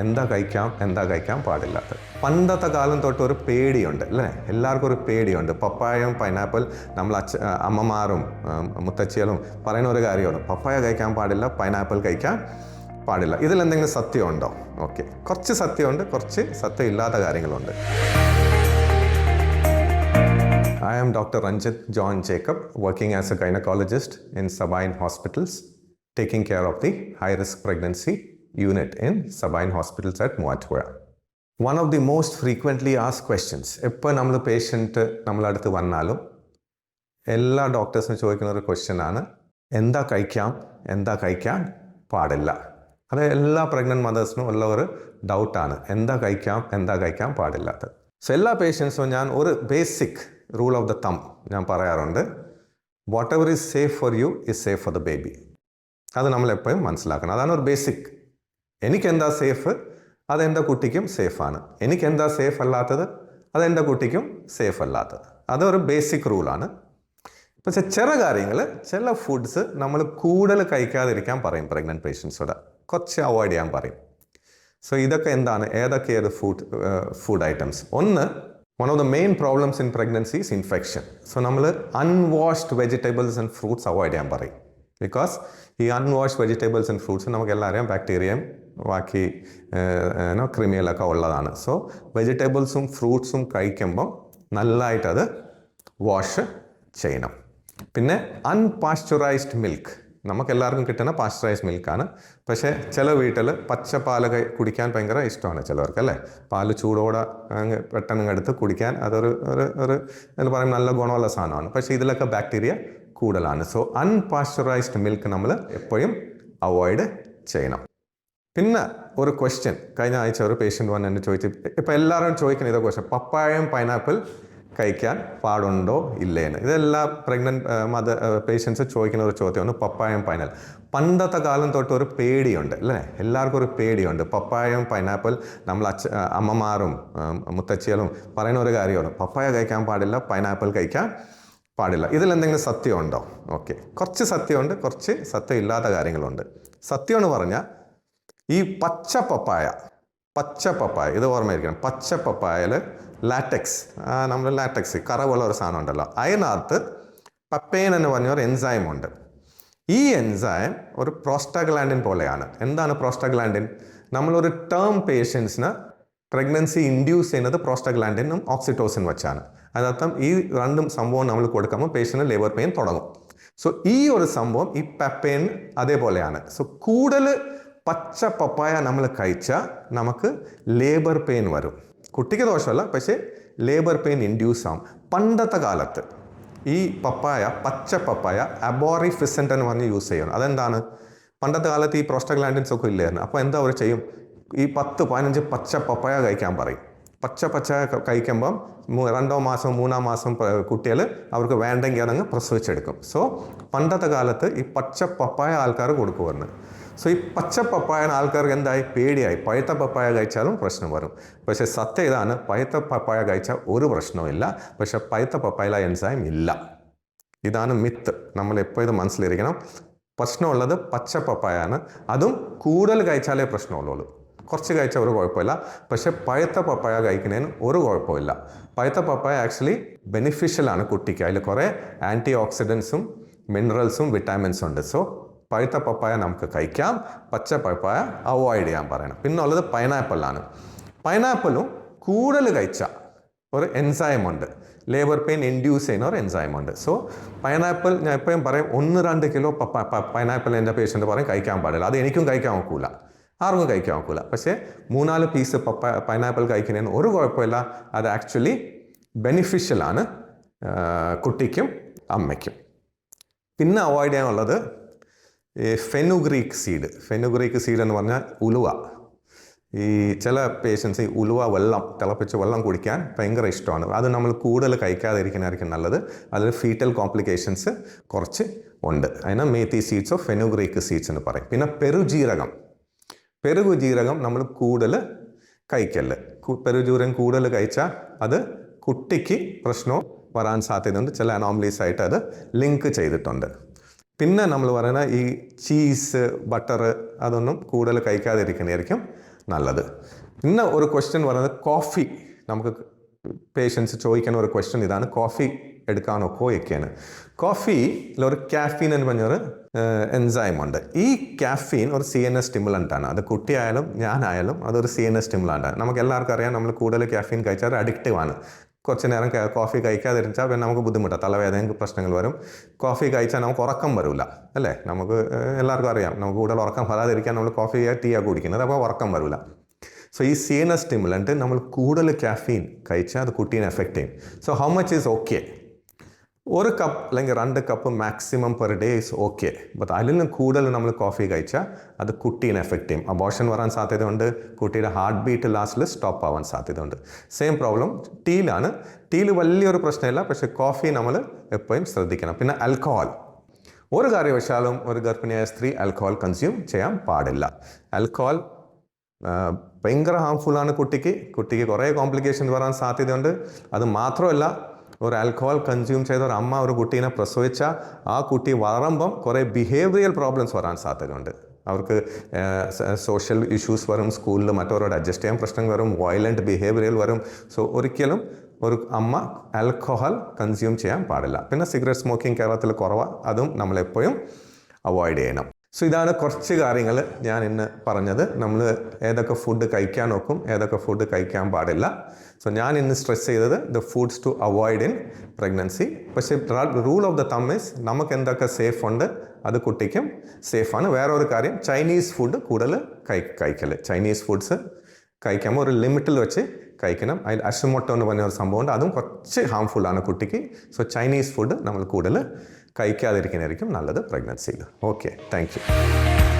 എന്താ കഴിക്കാം എന്താ കഴിക്കാൻ പാടില്ലാത്തത്. പണ്ടത്തെ കാലം തൊട്ട് ഒരു പേടിയുണ്ട് അല്ലേ? എല്ലാവർക്കും ഒരു പേടിയുണ്ട്. പപ്പായയും പൈനാപ്പിൾ നമ്മൾ അച്ഛ അമ്മമാരും മുത്തച്ഛികളും പറയുന്ന ഒരു കാര്യമാണ്. പപ്പായ കഴിക്കാൻ പാടില്ല പൈനാപ്പിൾ കഴിക്കാൻ പാടില്ല. ഇതിൽ എന്തെങ്കിലും സത്യമുണ്ടോ ഓക്കെ. കുറച്ച് സത്യമുണ്ട് കുറച്ച് സത്യമില്ലാത്ത കാര്യങ്ങളുണ്ട്. I am doctor Ranjit John Jacob, working as a gynecologist in Sabine hospitals taking care of the high risk pregnancy unit in Sabine Hospitals at Muatua. One of the most frequently as questions എപ്പോൾ നമ്മൾ patient നമ്മളടുത്ത് വന്നാലും? എല്ലാ ഡോക്ടേഴ്സിനും ചോദിക്കുന്ന ഒരു ക്വസ്റ്റ്യനാണ് എന്താ കഴിക്കാം? എന്താ കഴിക്കാൻ പാടില്ല? അത് എല്ലാ പ്രഗ്നന്റ് മദേഴ്സിനും ഉള്ള ഒരു ഡൗട്ടാണ് എന്താ കഴിക്കാം? എന്താ കഴിക്കാൻ പാടില്ലാത്തത്? സോ എല്ലാ പേഷ്യൻസും ഞാൻ ഒരു basic rule of the thumb ഞാൻ പറയാറുണ്ട് whatever is safe for you is safe for the baby അത് നമ്മളെപ്പോഴും മനസ്സിലാക്കണം. അതാണ് ഒരു ബേസിക് എനിക്കെന്താ സേഫ്? അതെന്റെ കുട്ടിക്കും സേഫാണ്. എനിക്കെന്താ സേഫ് അല്ലാത്തത്? അതെന്റെ കുട്ടിക്കും സേഫ് അല്ലാത്തത്. അതൊരു ബേസിക് റൂളാണ് പക്ഷെ ചില കാര്യങ്ങൾ ചില ഫുഡ്സ് നമ്മൾ കൂടുതൽ കഴിക്കാതിരിക്കാൻ പറയും പ്രഗ്നന്റ് പേഷ്യൻസോട് കുറച്ച് അവോയ്ഡ് ചെയ്യാൻ പറയും. സോ ഇതൊക്കെ എന്താണ്? ഏതൊക്കെയത് ഫുഡ് ഫുഡ് ഐറ്റംസ് ഒന്ന് one of the main problems in pregnancies infection so നമ്മൾ unwashed vegetables and fruits avoid ചെയ്യാൻ പറയും. ബിക്കോസ് ഈ അൺവാഷ്ഡ് വെജിറ്റബിൾസ് ആൻഡ് ഫ്രൂട്ട്സ് നമുക്ക് എല്ലാവരെയും ബാക്ടീരിയയും ബാക്കി ക്രിമികളൊക്കെ ഉള്ളതാണ്. സോ വെജിറ്റബിൾസും ഫ്രൂട്ട്സും കഴിക്കുമ്പം നല്ലതായിട്ടത് വാഷ് ചെയ്യണം. പിന്നെ അൺപാസ്ചറൈസ്ഡ് മിൽക്ക്. നമുക്ക് എല്ലാവർക്കും കിട്ടുന്ന പാസ്ചറൈസ്ഡ് മിൽക്കാണ്. പക്ഷേ ചില വീട്ടിൽ പച്ചപ്പാൽ കൈ കുടിക്കാൻ ഭയങ്കര ഇഷ്ടമാണ് ചിലവർക്ക് അല്ലേ? പാൽ ചൂടോടെ പെട്ടെന്ന് എടുത്ത് കുടിക്കാൻ അതൊരു ഒരു ഒരു എന്ന് പറയും നല്ല ഗുണമുള്ള സാധനമാണ്. പക്ഷേ ഇതിലൊക്കെ ബാക്ടീരിയ കൂടുതലാണ്. സോ അൺപാസ്ചറൈസ്ഡ് മിൽക്ക് നമ്മൾ എപ്പോഴും അവോയ്ഡ് ചെയ്യണം. പിന്നെ ഒരു ക്വസ്റ്റ്യൻ കഴിഞ്ഞ ആഴ്ച ഒരു പേഷ്യന്റ് വന്ന് എന്നെ ചോദിച്ചു ഇപ്പം എല്ലാവരും ചോദിക്കുന്ന ഇതേ ക്വസ്റ്റ്യൻ പപ്പായയും പൈനാപ്പിൾ കഴിക്കാൻ പാടുണ്ടോ ഇല്ലേന്ന്. ഇതെല്ലാം പ്രഗ്നന്റ് മദർ പേഷ്യൻസ് ചോദിക്കുന്ന ഒരു ചോദ്യമാണ് പപ്പായയും പൈനൽ പണ്ടത്തെ കാലം തൊട്ട് ഒരു പേടിയുണ്ട് അല്ലേ? എല്ലാവർക്കും ഒരു പേടിയുണ്ട്. പപ്പായയും പൈനാപ്പിൾ നമ്മൾ അച്ഛ അമ്മമാരും മുത്തച്ഛികളും പറയുന്ന ഒരു കാര്യമാണ്. പപ്പായ കഴിക്കാൻ പാടില്ല പൈനാപ്പിൾ കഴിക്കാൻ പാടില്ല. ഇതിൽ എന്തെങ്കിലും സത്യമുണ്ടോ? ഓക്കെ കുറച്ച് സത്യമുണ്ട് കുറച്ച് സത്യം ഇല്ലാത്ത കാര്യങ്ങളുണ്ട്. സത്യമെന്ന് പറഞ്ഞാൽ ഈ പച്ച പപ്പായ പച്ച പപ്പായ ഇത് ഓർമ്മയിരിക്കണം പച്ച പപ്പായയിൽ ലാറ്റക്സ് നമ്മൾ ലാറ്റക്സ് കറവുള്ള ഒരു സാധനം ഉണ്ടല്ലോ. അതിനകത്ത് പപ്പേൻ എന്ന് പറഞ്ഞ ഒരു എൻസൈം ഉണ്ട്. ഈ എൻസൈം ഒരു പ്രോസ്റ്റാഗ്ലാൻഡിൻ പോലെയാണ്. എന്താണ് പ്രോസ്റ്റാഗ്ലാൻഡിൻ നമ്മളൊരു ടേം പേഷ്യൻസിന് പ്രഗ്നൻസി ഇൻഡ്യൂസ് ചെയ്യുന്നത് പ്രോസ്റ്റാഗ്ലാൻഡിനും ഓക്സിറ്റോസിൻ വെച്ചാണ്. അതിനർത്ഥം ഈ രണ്ടും സംഭവം നമ്മൾ കൊടുക്കുമ്പോൾ പേഷ്യന് ലേബർ പെയിൻ തുടങ്ങും. സോ ഈ ഒരു സംഭവം ഈ പെപ്പേൻ അതേപോലെയാണ്. സോ കൂടുതൽ പച്ച പപ്പായ നമ്മൾ കഴിച്ചാൽ നമുക്ക് ലേബർ പെയിൻ വരും. കുട്ടിക്ക് ദോഷമല്ല പക്ഷേ ലേബർ പെയിൻ ഇൻഡ്യൂസ് ആവും. പണ്ടത്തെ കാലത്ത് ഈ പപ്പായ പച്ച പപ്പായ അബോറി അബോറിഫിസന്റ് എന്ന് പറഞ്ഞ് യൂസ് ചെയ്യണം അതെന്താണ്? പണ്ടത്തെ കാലത്ത് ഈ പ്രോസ്റ്റഗ്ലാൻഡിൻസ് ഒക്കെ ഇല്ലായിരുന്നു. അപ്പോൾ എന്താ അവർ ചെയ്യും? ഈ പത്ത് പതിനഞ്ച് പച്ച പപ്പായ കഴിക്കാൻ പറയും. പച്ച പച്ച കഴിക്കുമ്പം രണ്ടോ മാസം മൂന്നാം മാസം കുട്ടികൾ അവർക്ക് വേണ്ടെങ്കിൽ അതങ്ങ് പ്രസവിച്ചെടുക്കും. സോ പണ്ടത്തെ കാലത്ത് ഈ പച്ച പപ്പായ ആൾക്കാർ കൊടുക്കുമായിരുന്നു സോ ഈ പച്ച പപ്പായ ആൾക്കാർക്ക് എന്തായി? പേടിയായി. പഴുത്ത പപ്പായ കഴിച്ചാലും പ്രശ്നം വരും. പക്ഷേ സത്യം ഇതാണ്. പഴുത്ത പപ്പായ കഴിച്ചാൽ ഒരു പ്രശ്നവുമില്ല പക്ഷേ പഴുത്ത പപ്പായല എൻസൈം ഇല്ല. ഇതാണ് മിത്ത് നമ്മൾ എപ്പോൾ ഇത് മനസ്സിലിരിക്കണം. പ്രശ്നമുള്ളത് പച്ച പപ്പായാണ്. അതും കൂടുതൽ കഴിച്ചാലേ പ്രശ്നമുള്ളൂ കുറച്ച് കഴിച്ചാൽ ഒരു കുഴപ്പമില്ല. പക്ഷെ പഴുത്ത പപ്പായ കഴിക്കുന്നതിന് ഒരു കുഴപ്പമില്ല. പഴുത്ത പപ്പായ ആക്ച്വലി ബെനിഫിഷ്യലാണ് കുട്ടിക്ക്. അതിൽ കുറേ ആന്റി ഓക്സിഡൻസും മിനറൽസും വിറ്റാമിൻസും ഉണ്ട്. സോ പഴുത്ത പപ്പായ നമുക്ക് കഴിക്കാം പച്ച പപ്പായ അവോയ്ഡ് ചെയ്യാൻ പറയണം. പിന്നെ ഉള്ളത് പൈനാപ്പിളാണ്. പൈനാപ്പിളും കൂടുതൽ കഴിച്ച ഒരു എൻസൈം ഉണ്ട്. ലേബർ പെയിൻ ഇൻഡ്യൂസ് ചെയ്യുന്ന ഒരു എൻസൈം ഉണ്ട്. സോ പൈനാപ്പിൾ ഞാൻ എപ്പോഴും പറയും ഒന്ന് രണ്ട് കിലോ പൈനാപ്പിൾ എന്റെ പേഷ്യന്റ് പറയും കഴിക്കാൻ പാടില്ല. അത് എനിക്കും കഴിക്കാൻ ഒക്കില്ല ആർക്കും കഴിക്കാൻ ഒക്കില്ല പക്ഷേ മൂന്നാൽ പീസ് പപ്പ പൈനാപ്പിൾ കഴിക്കുന്നതിന് ഒരു കുഴപ്പമില്ല. അത് ആക്ച്വലി ബെനിഫിഷ്യലാണ് കുട്ടിക്കും അമ്മയ്ക്കും. പിന്നെ അവോയ്ഡ് ചെയ്യാനുള്ളത് ഫെനുഗ്രീക്ക് സീഡ് ഫെനുഗ്രീക്ക് സീഡ് എന്ന് പറഞ്ഞാൽ ഉലുവ. ഈ ചില പേഷ്യൻസ് ഈ ഉലുവ വെള്ളം തിളപ്പിച്ച് വെള്ളം കുടിക്കാൻ ഭയങ്കര ഇഷ്ടമാണ്. അത് നമ്മൾ കൂടുതൽ കഴിക്കാതിരിക്കുന്നതായിരിക്കും നല്ലത്. അതിൽ ഫീറ്റൽ കോംപ്ലിക്കേഷൻസ് കുറച്ച് ഉണ്ട്. അതിന് മേത്തി സീഡ്സോ ഫെനുഗ്രീക്ക് സീഡ്സ് എന്ന് പറയും. പിന്നെ പെരുജീരകം പെരുജീരകം നമ്മൾ കൂടുതൽ കഴിക്കൽ. പെരുജീരകം കൂടുതൽ കഴിച്ചാൽ അത് കുട്ടിക്ക് പ്രശ്നവും വരാൻ സാധ്യതയുണ്ട്. ചില അനോമലീസ് ആയിട്ട് അത് ലിങ്ക് ചെയ്തിട്ടുണ്ട്. പിന്നെ നമ്മൾ പറയുന്ന ഈ ചീസ് ബട്ടർ അതൊന്നും കൂടുതൽ കഴിക്കാതിരിക്കുന്നതായിരിക്കും നല്ലത്. പിന്നെ ഒരു ക്വസ്റ്റ്യൻ പറയുന്നത് കോഫി നമുക്ക് പേഷ്യൻസ് ചോദിക്കുന്ന ഒരു ക്വസ്റ്റ്യൻ ഇതാണ്. കോഫി എടുക്കാനൊക്കെ ഒക്കെയാണ്. കോഫിയിൽ ഒരു കാഫീൻ എന്ന് പറഞ്ഞൊരു എൻസൈം ഉണ്ട്. ഈ കാഫീൻ ഒരു സി എൻ എസ് സ്റ്റിമുലന്റ് ആണ്. അത് കുട്ടിയായാലും ഞാനായാലും അതൊരു സി എൻ എസ് സ്റ്റിമുലന്റ് ആണ്. നമുക്ക് എല്ലാവർക്കും അറിയാം നമ്മൾ കൂടുതൽ കാഫീൻ കഴിച്ചാൽ അഡിക്റ്റീവ് ആണ്. കുറച്ച് നേരം കോഫി കഴിക്കാതിരിച്ചാൽ പിന്നെ നമുക്ക് ബുദ്ധിമുട്ടാണ് തലവേദന പ്രശ്നങ്ങൾ വരും. കോഫി കഴിച്ചാൽ നമുക്ക് ഉറക്കം വരില്ല അല്ലേ? നമുക്ക് എല്ലാവർക്കും അറിയാം. നമുക്ക് കൂടുതൽ ഉറക്കം വരാതിരിക്കാൻ നമ്മൾ കോഫി ടീ ആ കുടിക്കുന്നത്. അപ്പോൾ ഉറക്കം വരില്ല സോ ഈ സീന സ്റ്റിമുലന്റ് നമ്മൾ കൂടുതൽ കാഫീൻ കഴിച്ചാൽ അത് കുട്ടീനെ എഫക്റ്റ് ചെയ്യും. So how much is okay ഒരു കപ്പ് അല്ലെങ്കിൽ രണ്ട് cup maximum per day is okay but അതിൽ നിന്ന് കൂടുതൽ നമ്മൾ കോഫി കഴിച്ചാൽ അത് കുട്ടീനെ എഫക്റ്റ് ചെയ്യും. അബോഷൻ വരാൻ സാധ്യതയുണ്ട്. കുട്ടിയുടെ ഹാർട്ട് ബീറ്റ് ലാസ്റ്റിൽ സ്റ്റോപ്പ് ആവാൻ സാധ്യതയുണ്ട്. സെയിം പ്രോബ്ലം ടീയിലാണ് ടീയിൽ വലിയൊരു പ്രശ്നമില്ല. പക്ഷേ കോഫി നമ്മൾ എപ്പോഴും ശ്രദ്ധിക്കണം. പിന്നെ ആൽക്കഹോൾ ഒരു കാര്യവശാലും ഒരു ഗർഭിണിയായ സ്ത്രീ ആൽക്കഹോൾ കൺസ്യൂം ചെയ്യാൻ പാടില്ല. ആൽക്കഹോൾ ഭയങ്കര ഹാംഫുൾ ആണ് കുട്ടിക്ക്. കുട്ടിക്ക് കുറേ കോംപ്ലിക്കേഷൻ വരാൻ സാധ്യതയുണ്ട്. അത് മാത്രമല്ല ഒരു ആൽക്കഹോൾ കൺസ്യൂം ചെയ്ത ഒരു അമ്മ ഒരു കുട്ടീനെ പ്രസവിച്ച ആ കുട്ടി വളരുമ്പം കുറേ ബിഹേവിയൽ പ്രോബ്ലംസ് വരാൻ സാധ്യതയുണ്ട്. അവർക്ക് സോഷ്യൽ ഇഷ്യൂസ് വരും സ്കൂളിൽ മറ്റവരോട് അഡ്ജസ്റ്റ് ചെയ്യാൻ പ്രശ്നം വരും വയലന്റ് ബിഹേവിയൽ വരും. സോ ഒരിക്കലും ഒരു അമ്മ ആൽക്കഹോൾ കൺസ്യൂം ചെയ്യാൻ പാടില്ല. പിന്നെ സിഗരറ്റ് സ്മോക്കിംഗ് കേരളത്തിൽ കുറവാണ് അതും നമ്മളെപ്പോഴും അവോയ്ഡ് ചെയ്യണം. സോ ഇതാണ് കുറച്ച് കാര്യങ്ങൾ ഞാൻ ഇന്ന് പറഞ്ഞത്. നമ്മൾ ഏതൊക്കെ ഫുഡ് കഴിക്കാൻ നോക്കും ഏതൊക്കെ ഫുഡ് കഴിക്കാൻ പാടില്ല. സോ ഞാൻ ഇന്ന് സ്ട്രെസ് ചെയ്തത് the foods to avoid in pregnancy പക്ഷേ റൂൾ ഓഫ് ദ തമ്മിസ് നമുക്ക് എന്തൊക്കെ സേഫ് ഉണ്ട് അത് കുട്ടിക്കും സേഫാണ് വേറെ ഒരു കാര്യം ചൈനീസ് ഫുഡ് കൂടുതൽ കഴി കഴിക്കൽ ചൈനീസ് ഫുഡ്സ് കഴിക്കുമ്പോൾ ഒരു ലിമിറ്റിൽ വെച്ച് കഴിക്കണം. അതിൽ അഷമൊട്ടോ എന്ന് പറഞ്ഞ ഒരു സംഭവമുണ്ട്. അതും കുറച്ച് ഹാംഫുൾ ആണ് കുട്ടിക്ക്. സോ ചൈനീസ് ഫുഡ് നമ്മൾ കൂടുതൽ കഴിക്കാതിരിക്കുന്നതായിരിക്കും നല്ലത് പ്രഗ്നൻസിയിൽ ഓക്കെ താങ്ക് യു